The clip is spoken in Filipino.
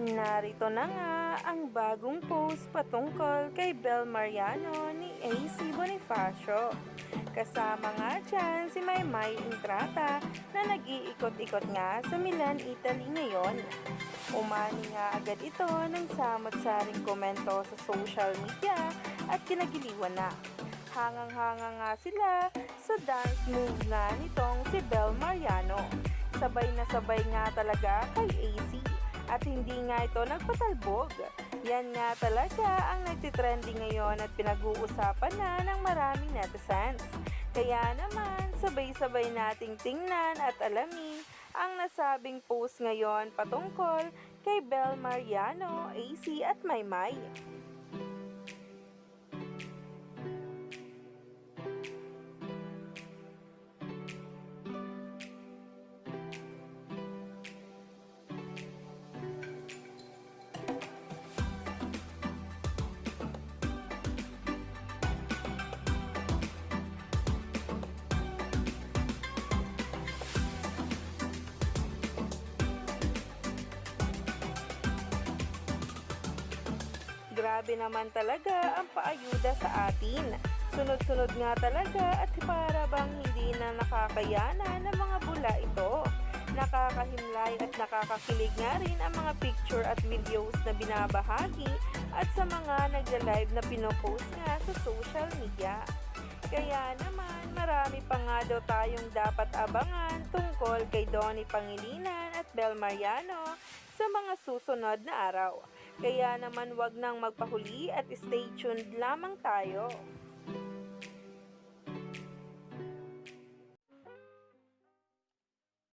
Narito na nga ang bagong post patungkol kay Bel Mariano ni AC Bonifacio. Kasama nga dyan si Maymay Intrata na nag-iikot-ikot nga sa Milan, Italy ngayon. Umani nga agad ito ng samot-saring komento sa social media at kinagiliwan na. Hangang-hanga nga sila sa dance move nga nitong si Bel Mariano. Sabay na sabay nga talaga kay AC at hindi nga ito nagpatalbog. Yan nga talaga ang nagtitrending ngayon at pinag-uusapan na ng maraming netizens. Kaya naman, sabay-sabay nating tingnan at alamin ang nasabing post ngayon patungkol kay Bel Mariano, AC at Maymay. Grabe naman talaga ang paayuda sa atin. Sunod-sunod nga talaga at para bang hindi na nakakayanan ng mga bula ito. Nakakahimlay at nakakakilig nga rin ang mga picture at videos na binabahagi at sa mga nagla-live na pinopost nga sa social media. Kaya naman marami pa nga daw tayong dapat abangan tungkol kay Donnie Pangilinan at Bel Mariano sa mga susunod na araw. Kaya naman wag nang magpahuli at stay tuned lamang tayo.